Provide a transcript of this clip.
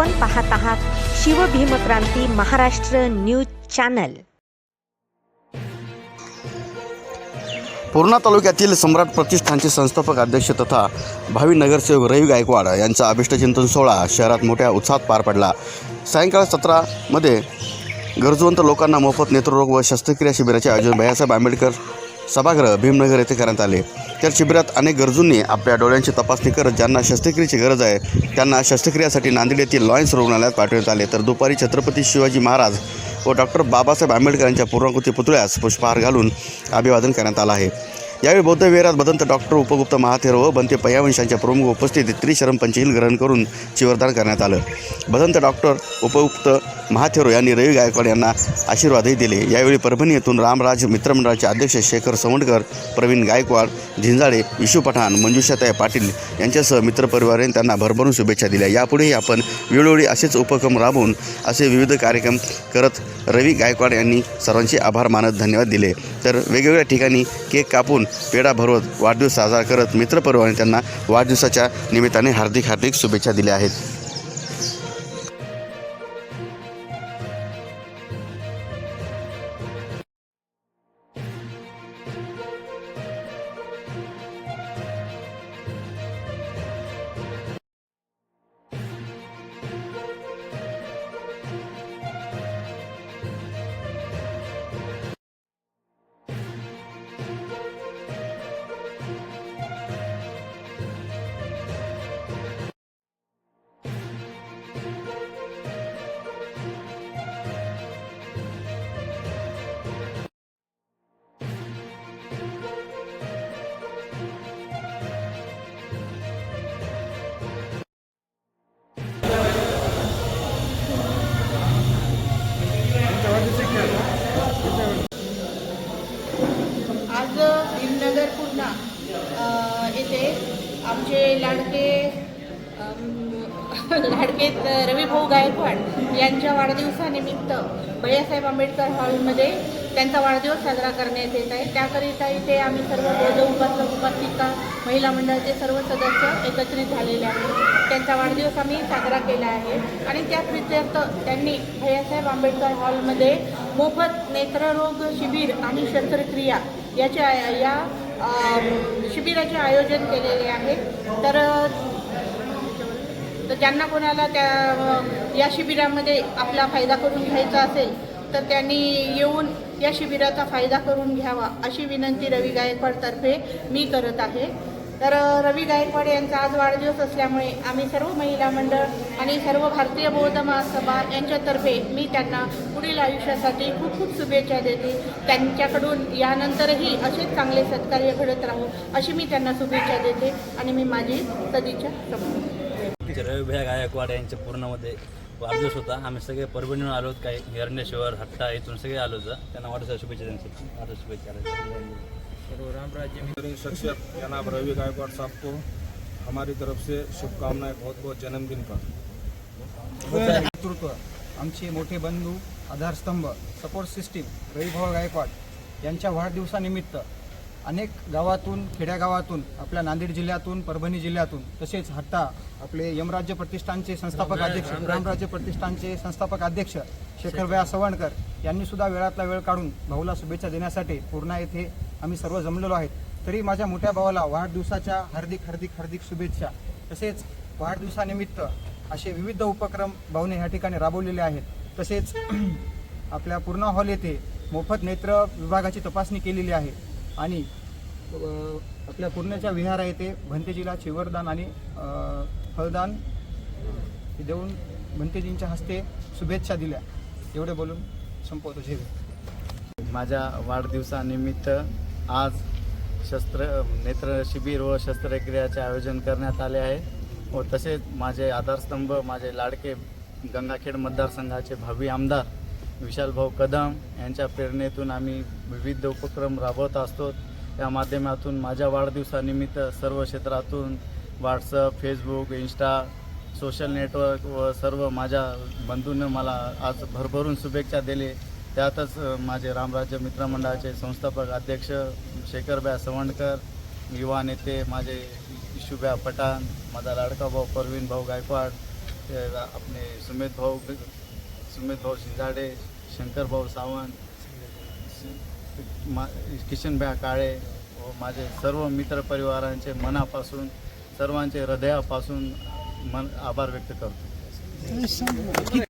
आपण पाहत आहात शिवभीमक्रांती महाराष्ट्र न्यूज चॅनल. पूर्णा तालुक्यातील सम्राट प्रतिष्ठानचे संस्थापक अध्यक्ष तथा भावी नगरसेवक रवी गायकवाड यांचा अभिष्टचिंतन सोहळा शहरात मोठ्या उत्साहात पार पडला. सायंकाळ सत्रामध्ये गरजवंत लोकांना मोफत नेत्ररोग व शस्त्रक्रिया शिबिराचे आयोजन. भैयासाहेब आंबेडकर सभागृह भीमनगर येथे करण्यात आले. त्या शिबिरात अनेक गरजूंनी आपल्या डोळ्यांची तपासणी करत ज्यांना शस्त्रक्रियेची गरज आहे त्यांना शस्त्रक्रियासाठी नांदेड येथील लॉयन्स रुग्णालयात पाठवण्यात आले. तर दुपारी छत्रपती शिवाजी महाराज व डॉक्टर बाबासाहेब आंबेडकर यांच्या पूर्णाकृती पुतळ्यास पुष्पहार घालून अभिवादन करण्यात आलं आहे. यावेळी बौद्ध विहारात बदंत डॉक्टर उपगुप्त महाथेर व बनते पयावंशांच्या प्रमुख उपस्थितीत त्रिशरम पंचहील ग्रहण करून चिवरदान करण्यात आलं. बदंत डॉक्टर उपगुप्त महाथेरो यांनी रवी गायकवाड यांना आशीर्वादही दिले. यावेळी परभणी येथून रामराज मित्रमंडळाचे अध्यक्ष शेखर सवंडकर प्रवीण गायकवाड झिंजाळे इशू पठाण मंजुषाताई पाटील यांच्यासह मित्रपरिवाराने त्यांना भरभरून शुभेच्छा दिल्या. यापुढेही आपण वेळोवेळी असेच उपक्रम राबवून असे विविध कार्यक्रम करत रवी गायकवाड यांनी सर्वांचे आभार मानत धन्यवाद दिले. तर वेगवेगळ्या ठिकाणी केक कापून पेढा भरवत वाढदिवस साजरा करत मित्रपरिवाराने त्यांना वाढदिवसाच्या निमित्ताने हार्दिक हार्दिक शुभेच्छा दिल्या आहेत. आमचे लाडके अम, लाडके रविभाऊ गायकवाड यांच्या वाढदिवसानिमित्त भैयासाहेब आंबेडकर हॉलमध्ये त्यांचा वाढदिवस साजरा करण्यात येत आहे. त्याकरिता इथे आम्ही सर्व बौद्ध उपासक उपासिका महिला मंडळाचे सर्व सदस्य एकत्रित झालेले आहेत. त्यांचा वाढदिवस आम्ही साजरा केला आहे. आणि त्याच प्रित्यर्थ त्यांनी भैयासाहेब आंबेडकर हॉलमध्ये मोफत नेत्ररोग शिबिर आणि शस्त्रक्रिया याच्या या शिबिराचे आयोजन केलेले आहे. तर तर ज्यांना कोणाला त्या या शिबिरामध्ये आपला फायदा करून घ्यायचा असेल तर त्यांनी येऊन या शिबिराचा फायदा करून घ्यावा अशी विनंती रवी गायकवाडतर्फे मी करत आहे. तर रवी गायकवाड यांचा आज वाढदिवस असल्यामुळे आम्ही सर्व महिला मंडळ आणि सर्व भारतीय बौद्ध महासभा यांच्यातर्फे मी त्यांना पुढील आयुष्यासाठी खूप खूप शुभेच्छा देते. त्यांच्याकडून यानंतरही असेच चांगले सत्कार्य घडत राहू अशी मी त्यांना शुभेच्छा देते आणि मी माझी सदिच्छा समजते रवी गायकवाड यांच्या पूर्णमध्ये वाढदिवस होता. आम्ही सगळे परभणीहून आलो काही हिरण्येश्वर हट्टा इथून सगळे आलो होतं. त्यांना वाढदिवसा शुभेच्छा त्यांची वाढदिवस शुभेच्छा बेहतरीन शख्सियत जनाब रवि गायकवाड़ साहब को हमारी तरफ से शुभकामनाएं बहुत बहुत जन्मदिन का नेतृत्व आमचे मोठे बंधू आधारस्तंभ सपोर्ट सिस्टीम रविभाऊ गायकवाड यांच्या वाढदिवसानिमित्त अनेक गावातून खेड्यागावातून आपल्या नांदेड जिल्ह्यातून परभणी जिल्ह्यातून तसेच हट्टा आपले यमराज्य प्रतिष्ठानचे संस्थापक अध्यक्ष रामराज्य प्रतिष्ठानचे संस्थापक अध्यक्ष शेखरभया सवणकर यांनी सुद्धा वेळातला वेळ काढून भाऊला शुभेच्छा देण्यासाठी पूर्णा येथे आम्ही सर्व जमलेलो आहेत. तरी माझ्या मोठ्या भावाला वाढदिवसाच्या हार्दिक हार्दिक हार्दिक शुभेच्छा. तसेच वाढदिवसानिमित्त असे विविध उपक्रम भाऊने ह्या ठिकाणी राबवलेले आहेत. तसेच आपल्या पूर्णा हॉल येथे मोफत नेत्र विभागाची तपासणी केलेली आहे. आणि आपल्या पूर्णच्या विहारा येथे भंतेजीला चिवरदान आणि अ, फळदान देऊन भंतेजींच्या हस्ते शुभेच्छा दिल्या. एवढे बोलून संपवतो. झेवे माझ्या वाढदिवसानिमित्त आज शस्त्र नेत्र शिबिर व शस्त्रक्रियाचे आयोजन करण्यात आले आहे व तसेच माझे आधारस्तंभ माझे लाडके गंगाखेड मतदारसंघाचे भावी आमदार विशालभाऊ कदम यांच्या प्रेरणेतून आम्ही विविध उपक्रम राबवत असतो. त्या माध्यमातून माझ्या वाढदिवसानिमित्त सर्व क्षेत्रातून WhatsApp Facebook Insta social network व सर्व माझ्या बंधूंनी मला आज भरभरून शुभेच्छा दिले. त्यातच माझे रामराज्य मित्रमंडळाचे संस्थापक अध्यक्ष शेखरब्या सवंडकर युवा नेते माझे इशुब्या पठाण माझा लाडका भाऊ परवीन भाऊ गायकवाड आपले सुमित भाऊ सुमित भाऊ शिंजाडे शंकर भाऊ सावंत मा किशनभ्या काळे व माझे सर्व मित्रपरिवारांचे मनापासून सर्वांचे हृदयापासून मन आभार व्यक्त करतो.